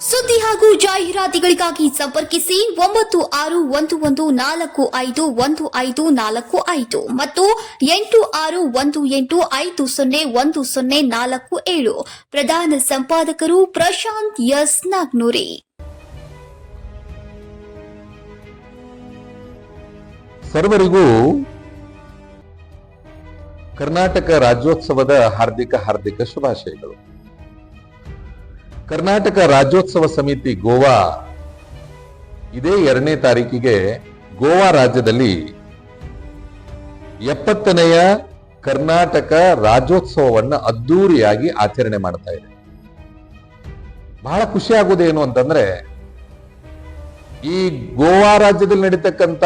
ಸುದ್ದಿ ಹಾಗೂ ಜಾಹೀರಾತುಗಳಿಗಾಗಿ ಸಂಪರ್ಕಿಸಿ ಒಂಬತ್ತು ಆರು ಒಂದು ಒಂದು ನಾಲ್ಕು ಐದು ಒಂದು ಐದು ನಾಲ್ಕು ಐದು ಮತ್ತು ಎಂಟು ಆರು ಒಂದು ಎಂಟು ಐದು ಸೊನ್ನೆ ಒಂದು ಸೊನ್ನೆ ನಾಲ್ಕು ಏಳು. ಪ್ರಧಾನ ಸಂಪಾದಕರು ಪ್ರಶಾಂತ್ ಎಸ್ ನಾಗ್ನೂರಿ. ಸರ್ವರಿಗೂ ಕರ್ನಾಟಕ ರಾಜ್ಯೋತ್ಸವದ ಹಾರ್ದಿಕ ಹಾರ್ದಿಕ ಶುಭಾಶಯಗಳು. ಕರ್ನಾಟಕ ರಾಜ್ಯೋತ್ಸವ ಸಮಿತಿ ಗೋವಾ ಇದೇ ಎರಡನೇ ತಾರೀಕಿಗೆ ಗೋವಾ ರಾಜ್ಯದಲ್ಲಿ ಎಪ್ಪತ್ತನೆಯ ಕರ್ನಾಟಕ ರಾಜ್ಯೋತ್ಸವವನ್ನ ಅದ್ದೂರಿಯಾಗಿ ಆಚರಣೆ ಮಾಡ್ತಾ ಇದೆ. ಬಹಳ ಖುಷಿ ಆಗುವುದೇನು ಅಂತಂದ್ರೆ, ಈ ಗೋವಾ ರಾಜ್ಯದಲ್ಲಿ ನಡೀತಕ್ಕಂತ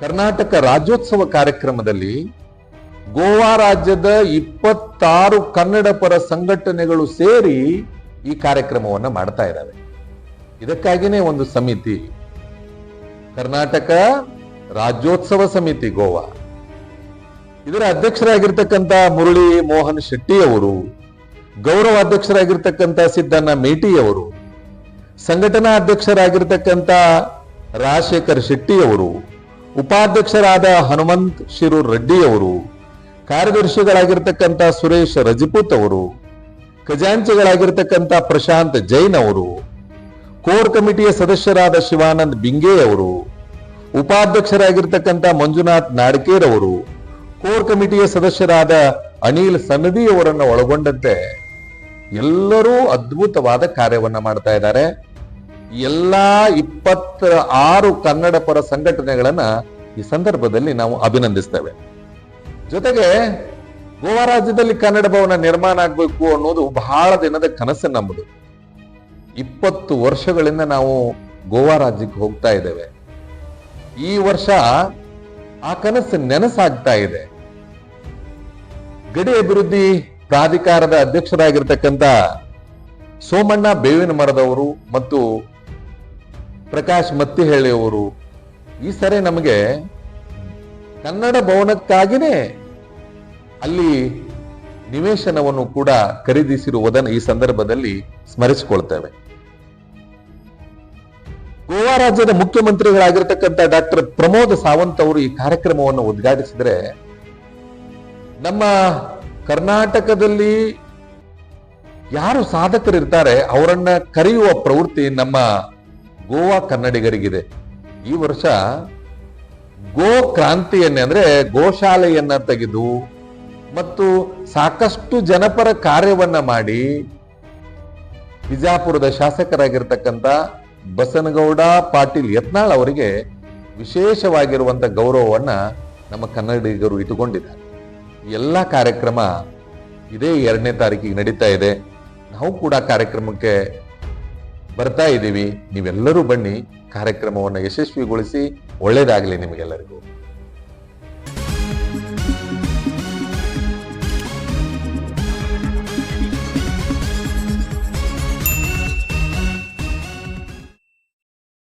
ಕರ್ನಾಟಕ ರಾಜ್ಯೋತ್ಸವ ಕಾರ್ಯಕ್ರಮದಲ್ಲಿ ಗೋವಾ ರಾಜ್ಯದ ಇಪ್ಪತ್ತಾರು ಕನ್ನಡ ಪರ ಸಂಘಟನೆಗಳು ಸೇರಿ ಈ ಕಾರ್ಯಕ್ರಮವನ್ನ ಮಾಡ್ತಾ ಇದ್ದಾವೆ ಇದಕ್ಕಾಗಿನೇ ಒಂದು ಸಮಿತಿ. ಕರ್ನಾಟಕ ರಾಜ್ಯೋತ್ಸವ ಸಮಿತಿ ಗೋವಾ. ಇದರ ಅಧ್ಯಕ್ಷರಾಗಿರ್ತಕ್ಕಂಥ ಮುರಳಿ ಮೋಹನ್ ಶೆಟ್ಟಿ ಅವರು, ಗೌರವ ಅಧ್ಯಕ್ಷರಾಗಿರ್ತಕ್ಕಂಥ ಸಿದ್ದಣ್ಣ ಮೇಟಿ ಅವರು, ಸಂಘಟನಾ ಅಧ್ಯಕ್ಷರಾಗಿರ್ತಕ್ಕಂಥ ರಾಜಶೇಖರ್ ಶೆಟ್ಟಿ ಅವರು, ಉಪಾಧ್ಯಕ್ಷರಾದ ಹನುಮಂತ್ ಶಿರೂರ್ ರೆಡ್ಡಿ ಅವರು ಕಾರ್ಯದರ್ಶಿಗಳಾಗಿರ್ತಕ್ಕಂಥ ಸುರೇಶ್ ರಜಪೂತ್ ಅವರು, ಖಜಾಂಚಿಗಳಾಗಿರ್ತಕ್ಕಂಥ ಪ್ರಶಾಂತ್ ಜೈನ್ ಅವರು, ಕೋರ್ ಕಮಿಟಿಯ ಸದಸ್ಯರಾದ ಶಿವಾನಂದ್ ಬಿಂಗೆ ಅವರು, ಉಪಾಧ್ಯಕ್ಷರಾಗಿರ್ತಕ್ಕಂಥ ಮಂಜುನಾಥ್ ನಾಡ್ಕೇರ್ ಅವರು, ಕೋರ್ ಕಮಿಟಿಯ ಸದಸ್ಯರಾದ ಅನಿಲ್ ಸನ್ನದಿ ಅವರನ್ನು ಒಳಗೊಂಡಂತೆ ಎಲ್ಲರೂ ಅದ್ಭುತವಾದ ಕಾರ್ಯವನ್ನ ಮಾಡ್ತಾ ಇದ್ದಾರೆ. ಎಲ್ಲ ಇಪ್ಪತ್ತ ಆರು ಕನ್ನಡ ಪರ ಸಂಘಟನೆಗಳನ್ನ ಈ ಸಂದರ್ಭದಲ್ಲಿ ನಾವು ಅಭಿನಂದಿಸ್ತೇವೆ. ಜೊತೆಗೆ ಗೋವಾ ರಾಜ್ಯದಲ್ಲಿ ಕನ್ನಡ ಭವನ ನಿರ್ಮಾಣ ಆಗ್ಬೇಕು ಅನ್ನೋದು ಬಹಳ ದಿನದ ಕನಸು ನಮ್ಮದು ಇಪ್ಪತ್ತು ವರ್ಷಗಳಿಂದ ನಾವು ಗೋವಾ ರಾಜ್ಯಕ್ಕೆ ಹೋಗ್ತಾ ಇದ್ದೇವೆ. ಈ ವರ್ಷ ಆ ಕನಸು ನೆನಸಾಗ್ತಾ ಇದೆ. ಗಡಿ ಅಭಿವೃದ್ಧಿ ಪ್ರಾಧಿಕಾರದ ಅಧ್ಯಕ್ಷರಾಗಿರ್ತಕ್ಕಂಥ ಸೋಮಣ್ಣ ಬೇವಿನ ಮರದವರು ಮತ್ತು ಪ್ರಕಾಶ್ ಮತ್ತಿಹಳ್ಳಿಯವರು ಈ ಸರಿ ನಮಗೆ ಕನ್ನಡ ಭವನಕ್ಕಾಗಿನೇ ಅಲ್ಲಿ ನಿವೇಶನವನ್ನು ಕೂಡ ಖರೀದಿಸಿರುವುದನ್ನು ಈ ಸಂದರ್ಭದಲ್ಲಿ ಸ್ಮರಿಸಿಕೊಳ್ತೇವೆ. ಗೋವಾ ರಾಜ್ಯದ ಮುಖ್ಯಮಂತ್ರಿಗಳಾಗಿರ್ತಕ್ಕಂಥ ಡಾಕ್ಟರ್ ಪ್ರಮೋದ್ ಸಾವಂತ್ ಅವರು ಈ ಕಾರ್ಯಕ್ರಮವನ್ನು ಉದ್ಘಾಟಿಸಿದರೆ ನಮ್ಮ ಕರ್ನಾಟಕದಲ್ಲಿ ಯಾರು ಸಾಧಕರಿರ್ತಾರೆ ಅವರನ್ನ ಕರೆಯುವ ಪ್ರವೃತ್ತಿ ನಮ್ಮ ಗೋವಾ ಕನ್ನಡಿಗರಿಗಿದೆ. ಈ ವರ್ಷ ಗೋ ಕ್ರಾಂತಿಯನ್ನೇ ಅಂದ್ರೆ ಗೋಶಾಲೆಯನ್ನ ತೆಗೆದು ಮತ್ತು ಸಾಕಷ್ಟು ಜನಪರ ಕಾರ್ಯವನ್ನ ಮಾಡಿ ಬಿಜಾಪುರದ ಶಾಸಕರಾಗಿರ್ತಕ್ಕಂಥ ಬಸನಗೌಡ, ಪಾಟೀಲ್ ಯತ್ನಾಳ್ ಅವರಿಗೆ ವಿಶೇಷವಾಗಿರುವಂಥ ಗೌರವವನ್ನ ನಮ್ಮ ಕನ್ನಡಿಗರು ಇಟ್ಟುಕೊಂಡಿದ್ದಾರೆ. ಎಲ್ಲ ಕಾರ್ಯಕ್ರಮ ಇದೇ ಎರಡನೇ ತಾರೀಕಿಗೆ ನಡೀತಾ ಇದೆ. ನಾವು ಕೂಡ ಕಾರ್ಯಕ್ರಮಕ್ಕೆ ಬರ್ತಾ ಇದ್ದೀವಿ. ನೀವೆಲ್ಲರೂ ಬನ್ನಿ, ಕಾರ್ಯಕ್ರಮವನ್ನು ಯಶಸ್ವಿಗೊಳಿಸಿ ಒಳ್ಳೇದಾಗಲಿ ನಿಮಗೆಲ್ಲರಿಗೂ.